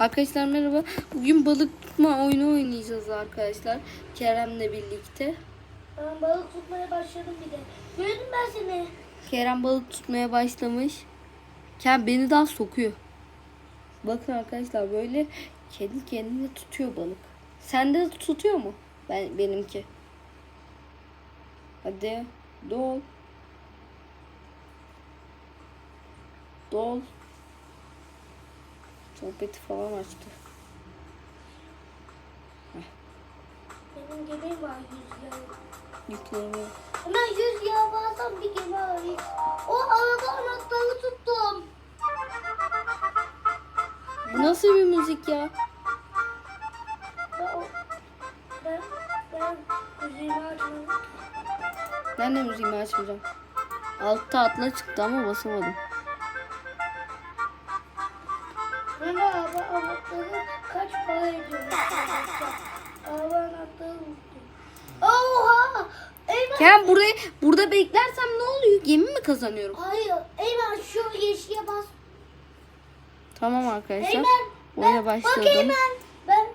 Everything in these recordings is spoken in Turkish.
Arkadaşlar merhaba. Bugün balık tutma oyunu oynayacağız arkadaşlar. Kerem'le birlikte. Ben balık tutmaya başladım bir de. Gördüm ben seni. Kerem balık tutmaya başlamış. Kerem beni daha sokuyor. Bakın arkadaşlar böyle kendi kendine tutuyor balık. Sende de tutuyor mu? Ben benimki. Hadi dol. Dol. Sohbeti falan açtı. Benim gemim var yüz yağ. Yükleniyor. Hemen yüz yağ bazen bir gemi arayayım. O araba anahtarı tuttum. Bu nasıl bir müzik ya? Ben, o, ben, ben müziğimi açmadım. Ben de müziğimi açmayacağım. Altta atla çıktı ama basamadım. Oha! Eyvah! Kerem burayı burada beklersem ne oluyor? Gemi mi kazanıyorum? Hayır. Eyvah şu yeşile bas. Tamam arkadaşlar. Eymen, Oyuna başladım. Bak Eymen, ben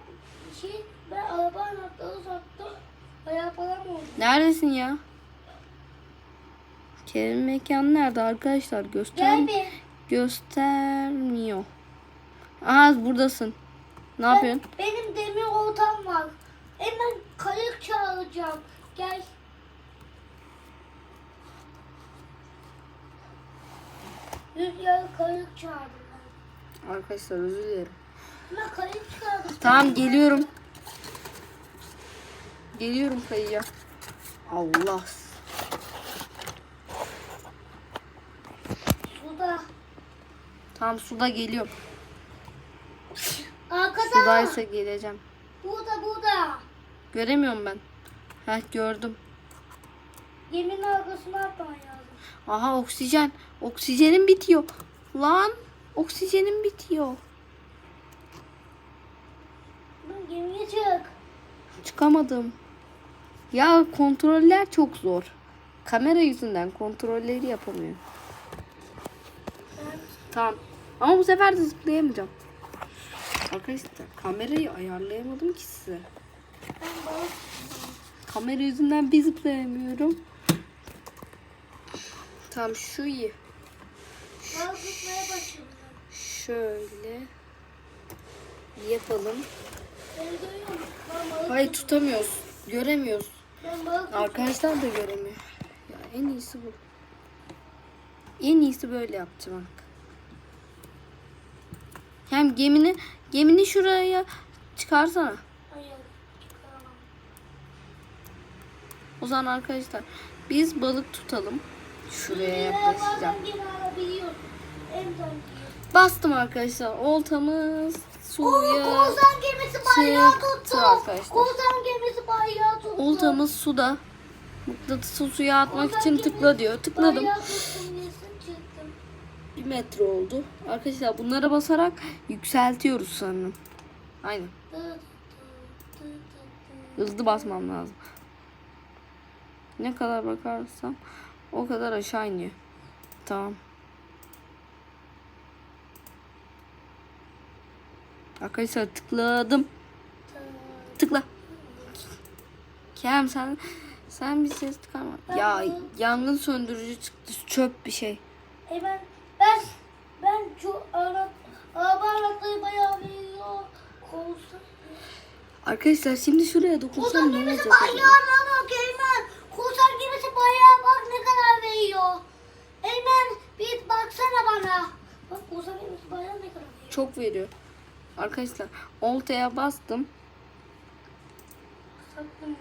şey, ben araba anahtarı sattım. Bayağı param oldu. Neredesin ya? Kerem mekanı nerede arkadaşlar? Göster Gel bir. göstermiyor. Aha buradasın. Ne yapıyorsun? Ben- benim oltam var. Hemen kayık çağıracağım. Gel. Rüzgarı kayık çağırdım ben. Arkadaşlar özür dilerim. Hemen kayık çağırdım. Tamam geliyorum. Geliyorum kayıya. Allah. Suda. Tamam suda geliyorum. Arkada. Sudaysa geleceğim. Burada burada. Göremiyorum ben. Heh gördüm. Geminin arkasına atman lazım. Aha oksijen. Oksijenim bitiyor. Lan oksijenim bitiyor. Lan gemiye çık. Çıkamadım. Ya kontroller çok zor. Kamera yüzünden kontrolleri yapamıyorum. Tamam. Ama bu sefer de zıplayamayacağım. Arkadaşlar kamerayı ayarlayamadım ki size. Kamera yüzünden bir zıplayamıyorum. Tamam şu iyi. Şöyle yapalım. Hayır tutamıyoruz. Göremiyoruz. Arkadaşlar da göremiyor. Ya en iyisi bu. En iyisi böyle yapacağım. Hem gemini gemini şuraya çıkarsana. Hayır. O zaman arkadaşlar biz balık tutalım. Şuraya yaklaşacağım. Bastım arkadaşlar. Oltamız suya. korsan gemisi bayrağı çıktı tuttu. arkadaşlar. Korsan gemisi bayrağı tuttu. Oltamız suda. Mıknatısı suya atmak için tıkla diyor. Tıkladım metre oldu. Arkadaşlar bunlara basarak yükseltiyoruz sanırım. Aynen. Hızlı basmam lazım. Ne kadar bakarsam o kadar aşağı iniyor. Tamam. Arkadaşlar tıkladım. Tıkla. Kerem sen sen bir ses çıkarma. Ya yangın söndürücü çıktı. Çöp bir şey. E ben ben, ben şu ara, araba anahtarı bayağı veriyor. Korsan. Arkadaşlar şimdi şuraya dokunsam ne gemisi olacak? acaba? bayrağına bak Eymen. Korsan gemisi bayrağı bak ne kadar veriyor. Eymen bir baksana bana. Bak korsan gemisi bayrağı ne kadar veriyor. Çok veriyor. Arkadaşlar oltaya bastım. Sattım.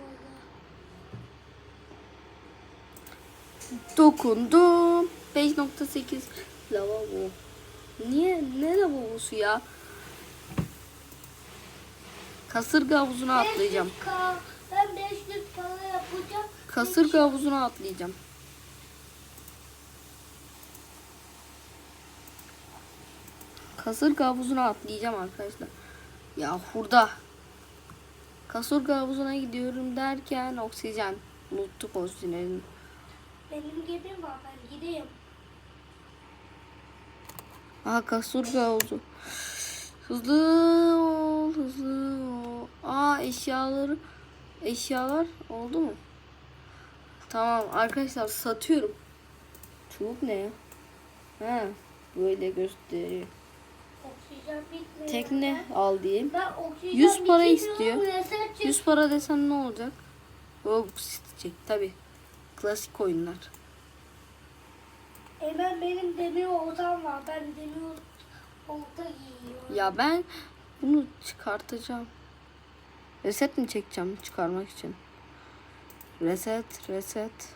Dokundum. 5.8 lavabo. Niye? Ne lavabosu ya? Kasırga havuzuna atlayacağım. 500K, ben 500 para yapacağım. Kasırga havuzuna atlayacağım. Kasırga havuzuna atlayacağım arkadaşlar. Ya hurda. Kasırga havuzuna gidiyorum derken oksijen. Unuttuk oksijeni. Benim gemim var ben gideyim. Aha kasırga havuzu. Hızlı ol, hızlı ol. Aa eşyaları, eşyalar oldu mu? Tamam arkadaşlar satıyorum. Çubuk ne ya? Ha, böyle gösteriyor. Tekne al diyeyim. Ben oksijen 100 para istiyor. reset çek- 100 para desen ne olacak? Robux isteyecek tabi. Klasik oyunlar. Hemen benim demir oltam var. Ben demir olta giyiyorum. Ya ben bunu çıkartacağım. Reset mi çekeceğim çıkarmak için? Reset, reset.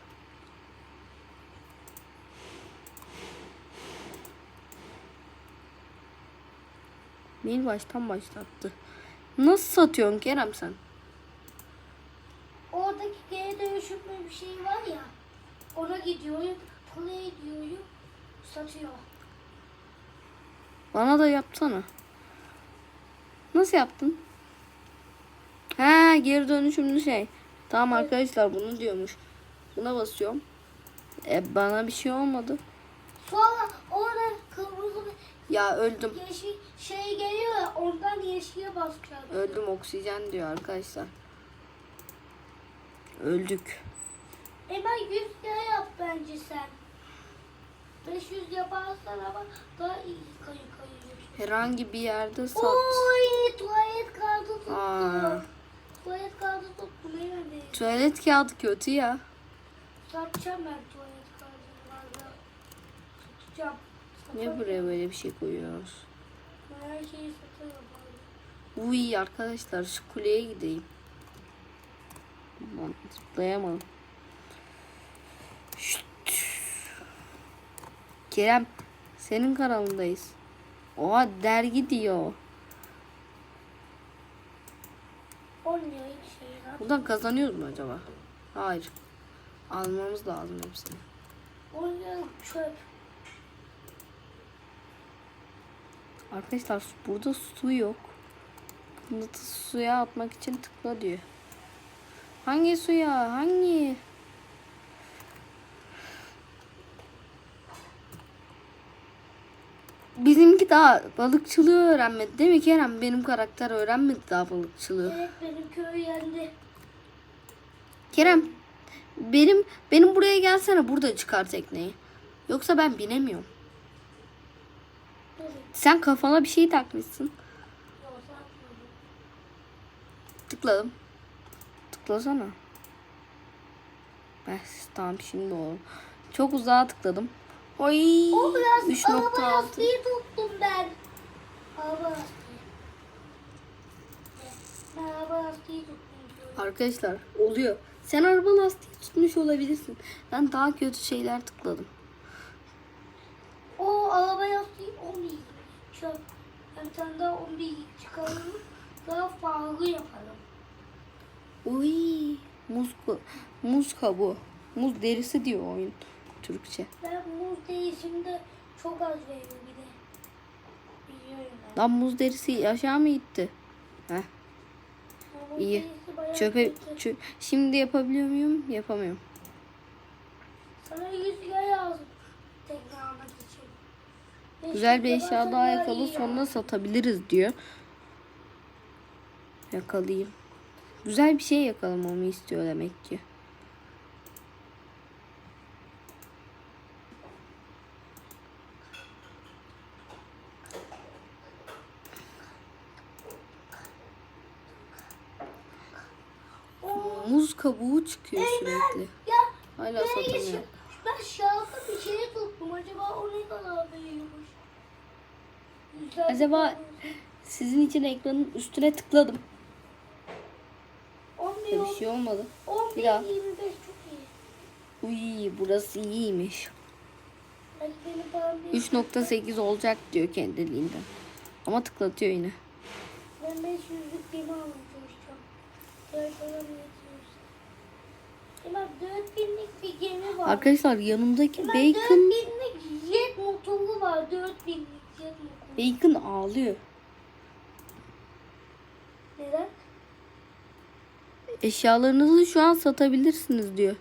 Beni baştan başlattı. Nasıl satıyorsun Kerem sen? Oradaki geri dönüşümlü bir şey var ya. Ona gidiyorum. Play diyorum. Satıyor. Bana da yapsana. Nasıl yaptın? He geri dönüşümlü şey. Tamam arkadaşlar bunu diyormuş. Buna basıyorum. E bana bir şey olmadı. Sonra orada kırmızı bir Ya öldüm. yeşil şey geliyor ya ondan yeşile basacağız. Öldüm oksijen diyor arkadaşlar. Öldük. Hemen 100 lira yap bence sen. 500 yaparsan ama daha iyi kayı kayıyor. Herhangi bir yerde sat. Oy tuvalet kağıdı tuttum. Aa. Tuvalet kağıdı tuttum hemen de. Tuvalet kağıdı kötü ya. Satacağım ben tuvalet kağıdını valla. Satacağım. Niye buraya böyle bir şey koyuyoruz? Ben her şeyi valla. Uy arkadaşlar şu kuleye gideyim. Aman, zıplayamam. Şşt. Kerem senin kanalındayız. Oha dergi diyor. 10 liralık şey. Buradan kazanıyoruz mu acaba? Hayır. Almamız lazım hepsini. 10 liralık çöp. Arkadaşlar burada su yok. Mıknatıs suya atmak için tıkla diyor. Hangi suya? Hangi? Bizimki daha balıkçılığı öğrenmedi değil mi Kerem? Benim karakter öğrenmedi daha balıkçılığı. Evet benim köy yendi. Kerem benim benim buraya gelsene burada çıkar tekneyi. Yoksa ben binemiyorum. Durun. Sen kafana bir şey takmışsın. Tıkladım. Tıklasana. Bes tamam şimdi oldu. Çok uzağa tıkladım. Oy. O biraz 3.6. araba lastiği tuttum ben. Araba lastiği. Arkadaşlar oluyor. Sen araba lastiği tutmuş olabilirsin. Ben daha kötü şeyler tıkladım. O araba lastiği 10 iyi. Çöp. Bir tane daha 11 çıkaralım. Daha farklı yapalım. Uy. Muz, bu- muz kabuğu. Muz derisi diyor oyun Türkçe. Ben muz değişimde çok az veriyor bir de. Biliyorum ben. Lan muz derisi aşağı mı gitti? Heh. Muz iyi. Çöpe, çö- şimdi yapabiliyor muyum? Yapamıyorum. Sana 100 lira almak için. Beş Güzel bir eşya daha daha yakala iyi ya. sonra satabiliriz diyor. Yakalayayım. Güzel bir şey yakalamamı istiyor demek ki. Oo, Muz kabuğu çıkıyor sürekli. Hala ben, satamıyor. yeşil- ben şarkı bir şey tuttum. Acaba o ne kadar Acaba- Sizin için ekranın üstüne tıkladım. 10 Da milyon, bir şey olmadı. 10 Bir daha. 25 çok iyi. Uy burası iyiymiş. Belki benim param değil. 3.8 olacak diyor kendiliğinden. Ama tıklatıyor yine. Ben 500'lük gemi almaya çalışacağım. Dört param yetiyorsa. Hemen 4000'lik bir gemi var. Arkadaşlar yanımdaki Hemen Bacon 4000'lik jet motoru var. 4000'lik jet motoru. Bacon ağlıyor. Neden? Eşyalarınızı şu an satabilirsiniz diyor.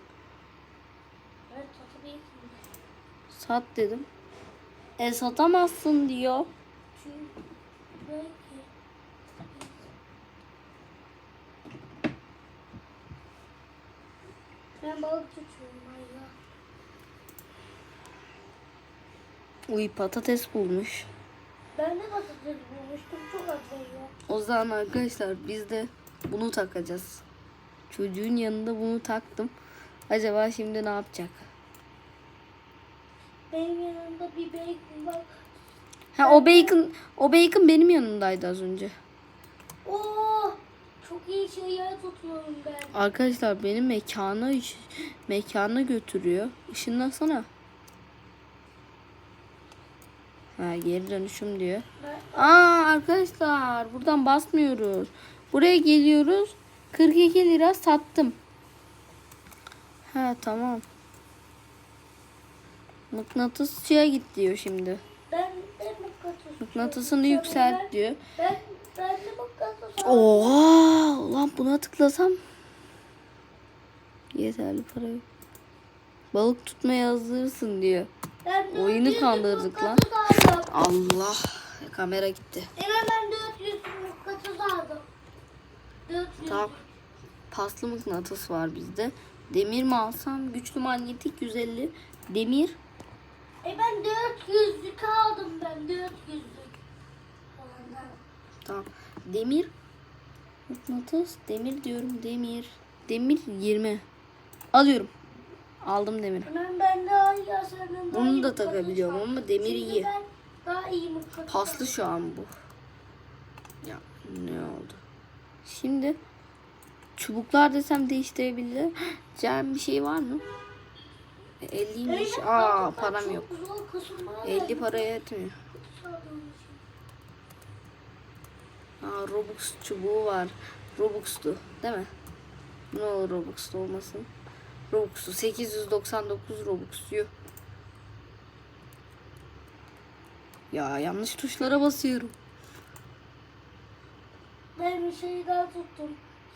Evet. Sat dedim. E satamazsın diyor. Çünkü ben balık tutuyorum. Uy patates bulmuş. Ben de patates bulmuştum. Çok veriyor. O zaman arkadaşlar biz de bunu takacağız. Çocuğun yanında bunu taktım. Acaba şimdi ne yapacak? Benim yanımda bir bacon var. Ha o bacon o bacon benim yanımdaydı az önce. Oo, çok iyi şeyler tutuyorum ben. Arkadaşlar benim mekana mekana götürüyor. Işınlasana. Ha geri dönüşüm diyor. Ben, Aa arkadaşlar buradan basmıyoruz. Buraya geliyoruz. 42 lira sattım. Ha tamam. Mıknatısçıya git diyor şimdi. ben de mıknatıs. Mıknatısını yükselt diyor. Ben, ben de mıknatıs. Oha! Ulan buna tıklasam yeterli para yok. Balık tutmaya hazırsın diyor. Ben Oyunu 400 kandırdık lan. Allah! Kamera gitti. Hemen ben 400 mıknatıs aldım. 400. Tamam. Paslı mıknatıs var bizde. Demir mi alsam? Güçlü manyetik 150. Demir. E ben 400'lük aldım ben 400'lük. Falandan. Tamam. Demir. Mıknatıs. Demir diyorum. Demir. Demir 20. Alıyorum. Aldım demir. Hemen ben daha iyi iyi da takabiliyorum ama demir Şimdi iyi. Ben daha iyi mıknatıs Paslı şu an bu. Ya ne oldu? Şimdi çubuklar desem değiştirebilir. Cem bir şey var mı? E, 50'ymiş. Benim Aa param yok. zor kısımlar 50 var. paraya yetmiyor. Aa Robux çubuğu var. Robux'tu değil mi? Ne olur Robux'tu olmasın. Robux'tu. 899 Robux diyor. Ya yanlış tuşlara basıyorum. Ben bir şey daha tuttum.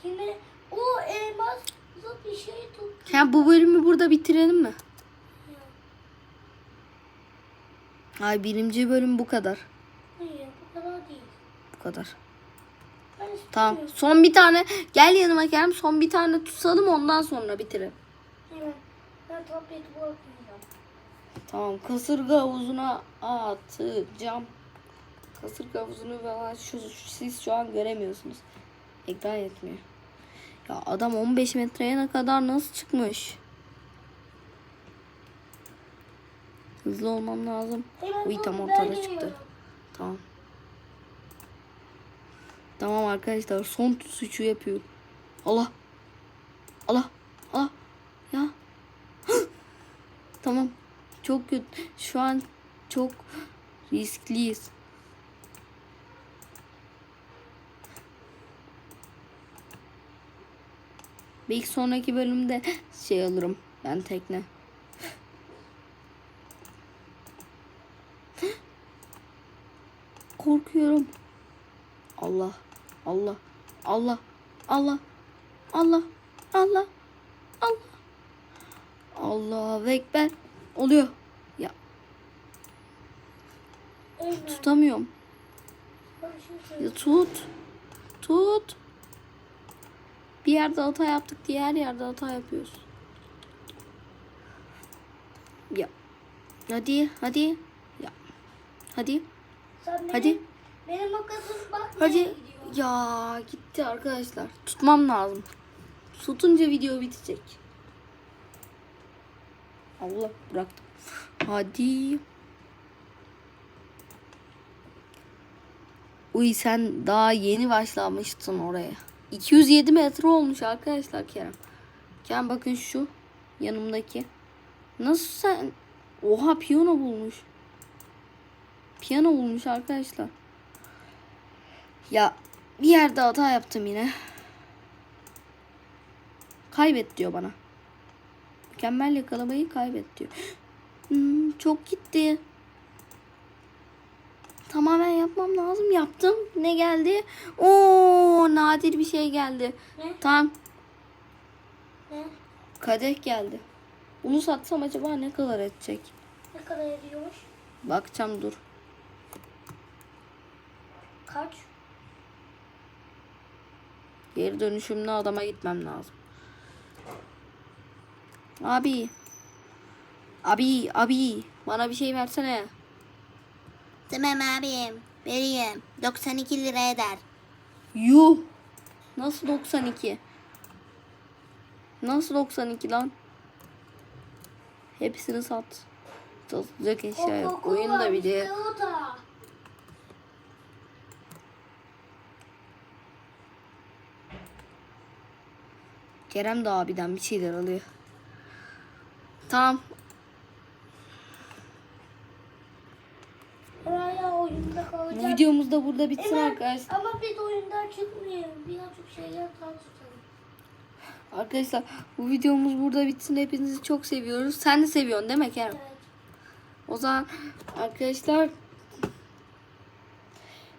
Yine o elmaslı bir şey tuttum. Ya bu bölümü burada bitirelim mi? Ay birinci bölüm bu kadar. Hayır bu kadar değil. Bu kadar. Tamam. Son bir tane. Gel yanıma Kerem. Son bir tane tutalım ondan sonra. Evet. Ben bırakmayacağım. Tamam. Kasırga havuzuna atacağım. Kasırga havuzunu falan şu, siz şu an göremiyorsunuz. Ekran yetmiyor. Ya adam 15 metreye ne kadar nasıl çıkmış? Hızlı olmam lazım. Uy tam ortada çıktı. Tamam. Tamam arkadaşlar son suçu yapıyorum. Allah. Allah. Allah. Ya. tamam. Çok kötü. Şu an çok riskliyiz. Belki sonraki bölümde şey alırım. Ben tekne. Korkuyorum. Allah. Allah. Allah. Allah. Allah. Allah. Allah. Allah ekber. Oluyor. Ya tutamıyorum. Ya tut. Tut. Bir yerde hata yaptık, diğer yerde hata yapıyoruz. Ya. Hadi, hadi. Ya. Hadi. Sen benim, Benim makasım bak Hadi. Ya gitti arkadaşlar. Tutmam lazım. Tutunca video bitecek. Allah bıraktım. Hadi. Uy sen daha yeni başlamıştın oraya. 207 metre olmuş arkadaşlar Kerem. Kerem bakın şu yanımdaki. Nasıl sen? Oha piyano bulmuş. Piyano bulmuş arkadaşlar. Ya bir yerde hata yaptım yine. Kaybet diyor bana. Mükemmel yakalamayı kaybet diyor. Hmm, çok gitti. Tamamen yapmam lazım. Yaptım. Ne geldi? Oo nadir bir şey geldi. Ne? Tamam. Ne? Kadeh geldi. Bunu satsam acaba ne kadar edecek? Ne kadar ediyormuş? Bakacağım dur. Kaç? Geri dönüşümlü adama gitmem lazım. Abi. Abi abi bana bir şey versene. Tamam abim. Vereyim. 92 lira eder. Yuh. Nasıl 92? Nasıl 92 lan? Hepsini sat. Satılacak eşya yok. Oyun da bir de. Kerem de abiden bir şeyler alıyor. Tamam. Hala oyunda Bu kalacak. videomuz da burada bitsin Evet, arkadaşlar. Ama biz oyundan çıkmayalım. Birazcık şeyler daha tutalım. Arkadaşlar bu videomuz burada bitsin. Hepinizi çok seviyoruz. Sen de seviyorsun değil mi Kerem? Evet. O zaman arkadaşlar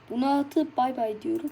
bunu atıp bay bay diyorum.